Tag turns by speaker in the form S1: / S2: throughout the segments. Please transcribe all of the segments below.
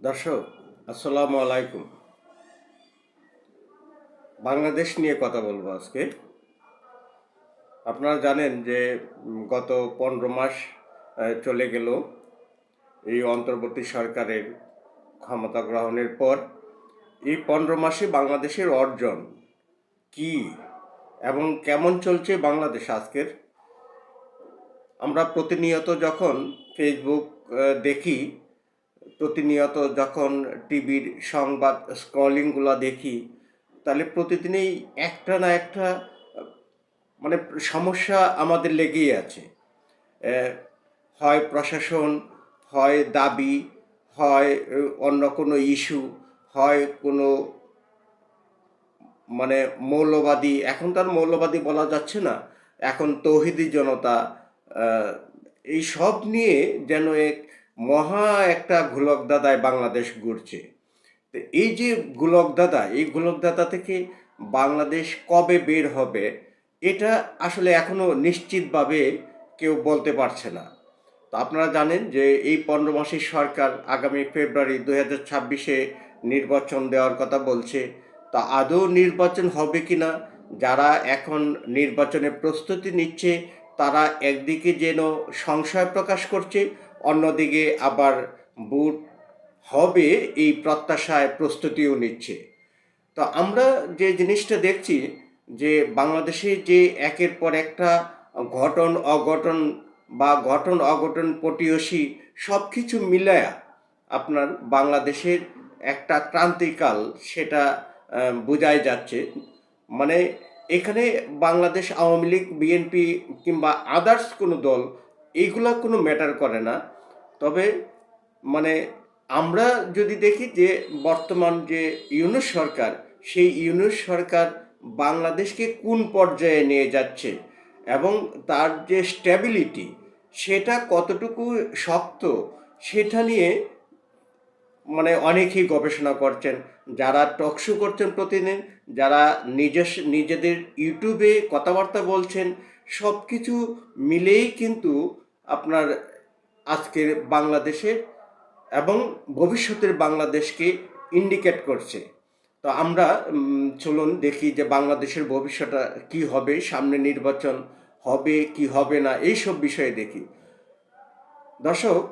S1: দর্শক, আসসালামু আলাইকুম। বাংলাদেশ নিয়ে কথা বলব আজকে। আপনারা জানেন যে গত পনেরো মাস চলে গেল এই অন্তর্বর্তী সরকারের ক্ষমতা গ্রহণের পর। এই পনেরো মাসে বাংলাদেশের অর্জন কি এবং কেমন চলছে বাংলাদেশ আজকের? আমরা প্রতিনিয়ত যখন ফেসবুক দেখি প্রতিনিয়ত যখন টিভির সংবাদ স্ক্রলিংগুলো দেখি, তাহলে প্রতিদিনই একটা না একটা মানে সমস্যা আমাদের লেগেই আছে। হয় প্রশাসন, হয় দাবি, হয় অন্য কোনো ইস্যু, হয় কোনো মানে মৌলবাদী, এখন তার মৌলবাদী বলা যাচ্ছে না। এখন তৌহিদি জনতা এই সব নিয়ে যেন এক মহা একটা ঘুলক দাদায় বাংলাদেশ ঘুরছে তো এই যে গোলক দাদা এই গোলক দাদা থেকে বাংলাদেশ কবে বের হবে, এটা আসলে এখনও নিশ্চিতভাবে কেউ বলতে পারছে না। তো আপনারা জানেন যে এই পনেরো মাসের সরকার আগামী ফেব্রুয়ারি দু হাজার ছাব্বিশে নির্বাচন দেওয়ার কথা বলছে। তা আদৌ নির্বাচন হবে কি না, যারা এখন নির্বাচনের প্রস্তুতি নিচ্ছে, তারা একদিকে যেন সংশয় প্রকাশ করছে অন্যদিকে আবার বুট হবে এই প্রত্যাশায় প্রস্তুতিও নিচ্ছে। তো আমরা যে জিনিসটা দেখছি যে বাংলাদেশে যে একের পর একটা ঘটন, অঘটন বা ঘটন, অঘটন, পটিয়সী সব কিছু মিলায়া আপনার বাংলাদেশের একটা ক্রান্তিকাল সেটা বোঝাই যাচ্ছে। মানে এখানে বাংলাদেশ আওয়ামী লীগ, বিএনপি কিংবা আদার্স কোনো দল এইগুলা কোনো ম্যাটার করে না। তবে মানে আমরা যদি দেখি যে বর্তমান যে ইউনুস সরকার, সেই ইউনুস সরকার বাংলাদেশকে কোন পর্যায়ে নিয়ে যাচ্ছে এবং তার যে স্ট্যাবিলিটি সেটা কতটুকু শক্ত, সেটা নিয়ে মানে অনেকেই গবেষণা করছেন। যারা টকশো করছেন প্রতিদিন, যারা নিজস্ব নিজেদের ইউটিউবে কথাবার্তা বলছেন সব কিছু মিলেই কিন্তু আপনার আজকের বাংলাদেশের এবং ভবিষ্যতের বাংলাদেশকে ইন্ডিকেট করছে। তো আমরা চলুন দেখি যে বাংলাদেশের ভবিষ্যৎটা কি হবে, সামনে নির্বাচন হবে, কি হবে না এই সব বিষয়ে দেখি। দর্শক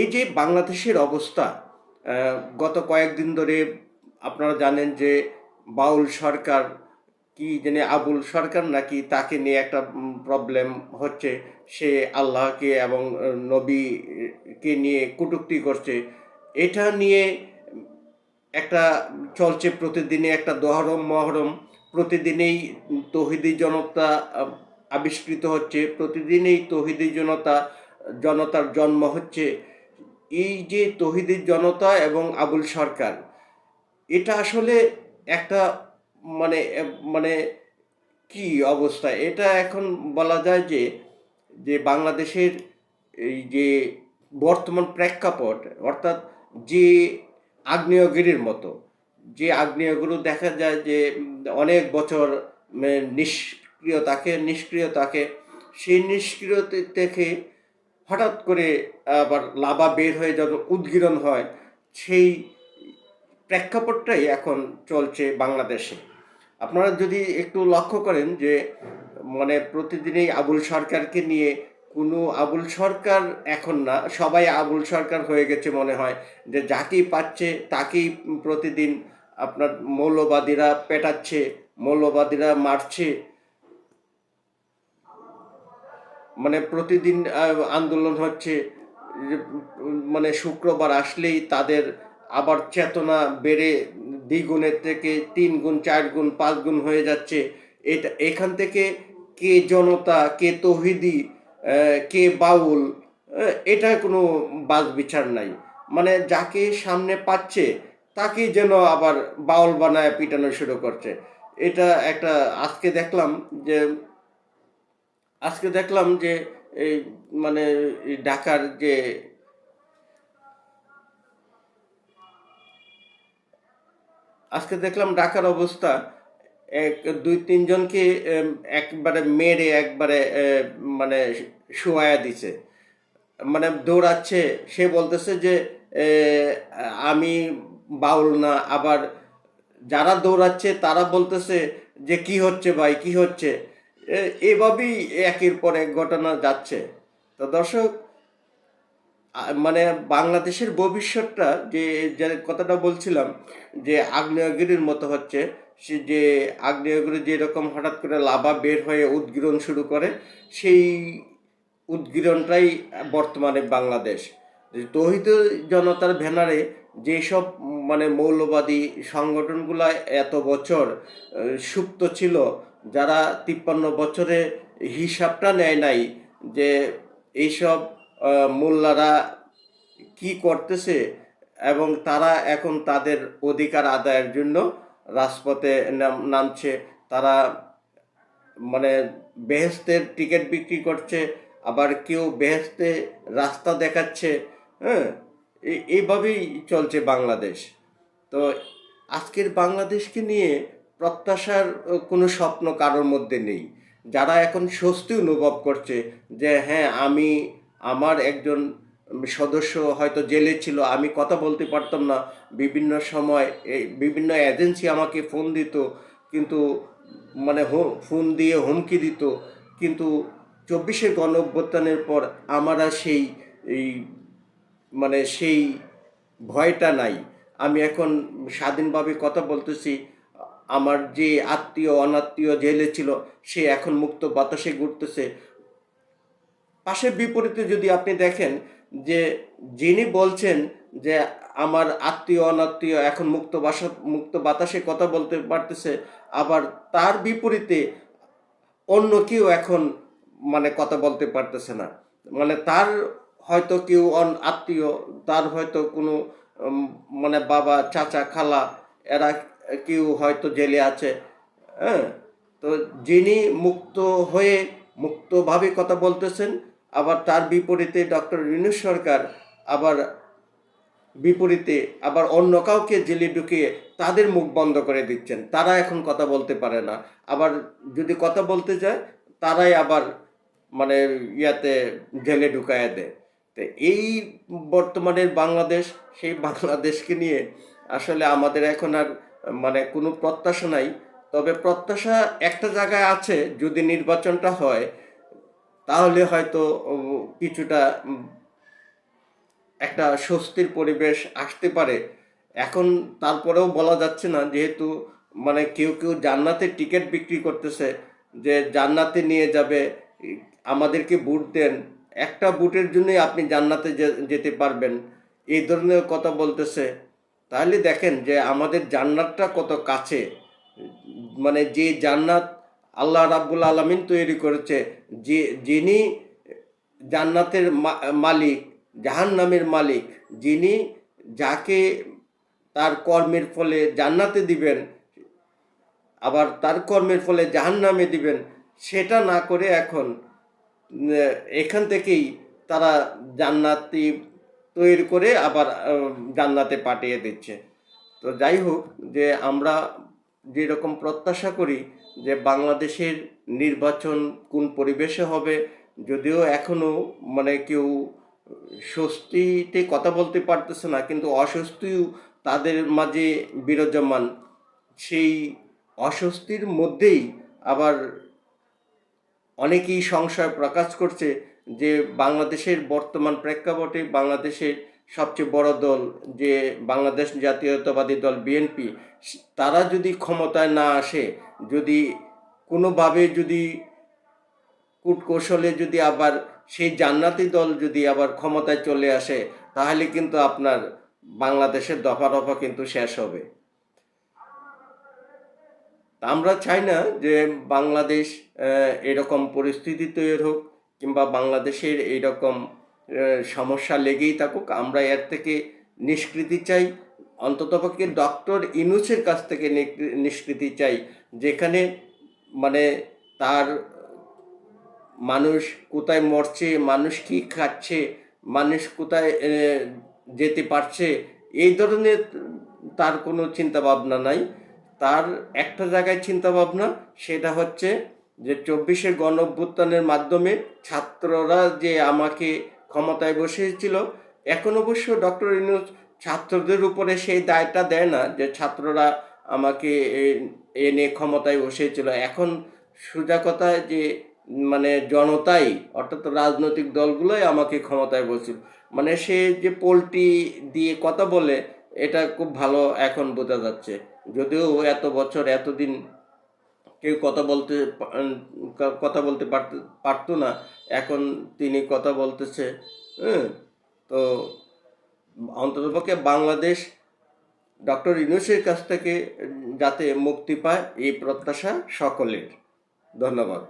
S1: এই যে বাংলাদেশের অবস্থা গত কয়েকদিন ধরে আপনারা জানেন যে বাউল সরকার কি জানি আবুল সরকার নাকি তাকে নিয়ে একটা প্রবলেম হচ্ছে। সে আল্লাহকে এবং নবীকে নিয়ে কটূক্তি করছে। এটা নিয়ে একটা চলছে প্রতিদিনে একটা দহরম, মহরম। প্রতিদিনেই তহিদি জনতা আবিষ্কৃত হচ্ছে। প্রতিদিনেই তহিদি জনতা, জনতার জন্ম হচ্ছে। এই যে তহিদি জনতা এবং আবুল সরকার, এটা আসলে একটা মানে মানে কি অবস্থা? এটা এখন বলা যায় যে যে বাংলাদেশের এই যে বর্তমান প্রেক্ষাপট অর্থাৎ যে আগ্নেয়গিরির মতো যে আগ্নেয়গুলো দেখা যায় যে অনেক বছর উম, নিষ্ক্রিয় থাকে নিষ্ক্রিয় থাকে সেই নিষ্ক্রিয়তা থেকে হঠাৎ করে আবার লাভা বের হয়ে যখন উদ্গীরণ হয় সেই প্রেক্ষাপটটাই এখন চলছে বাংলাদেশে। আপনারা যদি একটু লক্ষ্য করেন যে মানে প্রতিদিনই আবুল সরকারকে নিয়ে কোনো আবুল সরকার এখন না, সবাই আবুল সরকার হয়ে গেছে মনে হয়, যে যাকেই পাচ্ছে তাকেই প্রতিদিন আপনার মৌলবাদীরা পেটাচ্ছে, মৌলবাদীরা মারছে। মানে প্রতিদিন আন্দোলন হচ্ছে মানে শুক্রবার আসলেই তাদের আবার চেতনা বেড়ে দ্বিগুণের থেকে তিন গুণ চার গুণ পাঁচ গুণ হয়ে যাচ্ছে। এটা এখান থেকে কে জনতা, কে তহিদি কে বাউল এটা কোনো বাজ বিচার নাই। মানে যাকে সামনে পাচ্ছে, তাকেই যেন আবার বাউল বানায়, পিটানো শুরু করছে। এটা একটা আজকে দেখলাম যে, আজকে দেখলাম যে, এই মানে ঢাকার যে আজকে দেখলাম ঢাকার অবস্থা, এক, দুই, তিনজনকে একবারে মেরে, একবারে মানে শোয়া দিছে। মানে দৌড়াচ্ছে, সে বলতেছে যে আমি বাউল না, আবার যারা দৌড়াচ্ছে তারা বলতেছে যে, কি হচ্ছে ভাই, কি হচ্ছে? এভাবেই একের পর এক ঘটনা যাচ্ছে। তো দর্শক মানে বাংলাদেশের ভবিষ্যৎটা যে কথাটা বলছিলাম, যে আগ্নেয়গিরির মতো হচ্ছে, সে যে আগ্নেয়গিরি যেরকম হঠাৎ করে লাভা বের হয়ে উদ্গীরণ শুরু করে, সেই উদ্গিরণটাই বর্তমানে বাংলাদেশ। যে তৌহিদ জনতার ব্যানারে যেসব মানে মৌলবাদী সংগঠনগুলো এত বছর সুপ্ত ছিল, যারা তিপ্পান্ন বছরে হিসাবটা নেয় নাই যে, এইসব মোল্লারা কি করতেছে এবং তারা এখন তাদের অধিকার আদায়ের জন্য রাজপথে নাম- নামছে। তারা মানে বেহেস্তের টিকিট বিক্রি করছে, আবার কেউ বেহেস্তে রাস্তা দেখাচ্ছে হ্যাঁ? এই- এইভাবেই চলছে বাংলাদেশ। তো আজকের বাংলাদেশকে নিয়ে প্রত্যাশার কোনো স্বপ্ন কারোর মধ্যে নেই। যারা এখন স্বস্তি অনুভব করছে যে হ্যাঁ আমি আমার একজন সদস্য হয়তো জেলে ছিল, আমি কথা বলতে পারতাম না। বিভিন্ন সময় এই বিভিন্ন এজেন্সি আমাকে ফোন দিত, কিন্তু মানে ফোন দিয়ে হুমকি দিত। কিন্তু চব্বিশে গণ অভ্যুত্থানের পর আমারা সেই, এই মানে সেই ভয়টা নাই। আমি এখন স্বাধীনভাবে কথা বলতেছি। আমার যে আত্মীয়, অনাত্মীয় জেলে ছিল, সে এখন মুক্ত বাতাসে ঘুরতেছে। পাশের বিপরীতে যদি আপনি দেখেন যে যিনি বলছেন যে আমার আত্মীয়, অনাত্মীয় এখন মুক্ত বাসা, মুক্ত বাতাসে কথা বলতে পারতেছে, আবার তার বিপরীতে অন্য কেউ এখন মানে কথা বলতে পারতেছে না। মানে তার হয়তো কেউ অন- আত্মীয়, তার হয়তো কোনো মানে বাবা, চাচা, খালা, এরা কেউ হয়তো জেলে আছে হ্যাঁ? তো যিনি মুক্ত হয়ে মুক্তভাবে কথা বলতেছেন আবার তার বিপরীতে ডক্টর রিনু সরকার আবার বিপরীতে আবার অন্য কাউকে জেলে ঢুকিয়ে তাদের মুখ বন্ধ করে দিচ্ছেন। তারা এখন কথা বলতে পারে না। আবার যদি কথা বলতে যায়, তারাই আবার মানে ইয়াতে জেলে ঢুকায় দেয়। তো এই বর্তমানের বাংলাদেশ, সেই বাংলাদেশকে নিয়ে আসলে আমাদের এখন আর মানে কোনো প্রত্যাশা নাই। তবে প্রত্যাশা একটা জায়গায় আছে, যদি নির্বাচনটা হয় তাহলে হয়তো কিছুটা একটা স্বস্তির পরিবেশ আসতে পারে। এখন তারপরেও বলা যাচ্ছে না, যেহেতু মানে কেউ কেউ জান্নাতের টিকিট বিক্রি করতেছে, যে জান্নাতে নিয়ে যাবে, আমাদেরকে বুট দেন। একটা বুটের জন্যই আপনি জান্নাতে যেতে পারবেন। এই ধরনের কথা বলতেছে। তাহলে দেখেন যে আমাদের জান্নাতটা কত কাছে। মানে যে জান্নাত আল্লাহ রাব্বুল আলমিন তৈরি করেছে। যে যিনি জান্নাতের মালিক, জাহান্নামের মালিক, যিনি যাকে তার কর্মের ফলে জান্নাতে দিবেন, আবার তার কর্মের ফলে জাহান্নামে দিবেন, সেটা না করে এখন এখান থেকেই তারা জান্নাতি তৈরি করে আবার জান্নাতে পাঠিয়ে দিচ্ছে। তো যাই হোক, যে আমরা যেরকম প্রত্যাশা করি যে বাংলাদেশের নির্বাচন কোন পরিবেশে হবে, যদিও এখনও মানে কেউ স্বস্তিতে কথা বলতে পারতেছে না, কিন্তু অস্বস্তিও তাদের মাঝে বিরাজমান। সেই অস্বস্তির মধ্যেই আবার অনেকেই সংশয় প্রকাশ করছে যে বাংলাদেশের বর্তমান প্রেক্ষাপটে বাংলাদেশের সবচেয়ে বড় দল যে বাংলাদেশ জাতীয়তাবাদী দল বিএনপি তারা যদি ক্ষমতায় না আসে, যদি কোনোভাবে যদি কূটকৌশলে যদি আবার সেই জান্নাতি দল যদি আবার ক্ষমতায় চলে আসে, তাহলে কিন্তু আপনার বাংলাদেশের দফা দফা কিন্তু শেষ হবে। আমরা চাই না যে বাংলাদেশ এরকম পরিস্থিতি তৈরি হোক কিংবা বাংলাদেশের এইরকম সমস্যা লেগেই থাকুক, আমরা এর থেকে নিষ্কৃতি চাই। অন্ততপক্ষে ডক্টর ইনুসের কাছ থেকে নিষ্কৃতি চাই, যেখানে মানে তার মানুষ কোথায় মরছে, মানুষ কি খাচ্ছে, মানুষ কোথায় যেতে পারছে, এই ধরনের তার কোনো চিন্তা ভাবনা নাই। তার একটা জায়গায় চিন্তা ভাবনা সেটা হচ্ছে যে চব্বিশের গণ মাধ্যমে ছাত্ররা যে আমাকে ক্ষমতায় বসিয়েছিল এখন অবশ্য ডক্টর ইউনুস ছাত্রদের উপরে সেই দায়টা দেয় না যে ছাত্ররা আমাকে এ- এ নিয়ে ক্ষমতায় বসেছিল। এখন সোজা কথা যে মানে জনতাই, অর্থাৎ রাজনৈতিক দলগুলোই আমাকে ক্ষমতায় বসছিল। মানে সে যে পোলট্রি দিয়ে কথা বলে, এটা খুব ভালো এখন বোঝা যাচ্ছে। যদিও এত বছর, এতদিন কেউ কথা বলতে কথা বলতে পারত, পারতো না। এখন তিনি কথা বলতেছে হ্যাঁ তো অন্ততপক্ষে বাংলাদেশ ডক্টর ইউনুসের কাছ থেকে যাতে মুক্তি পায়, এই প্রত্যাশা সকলের। ধন্যবাদ।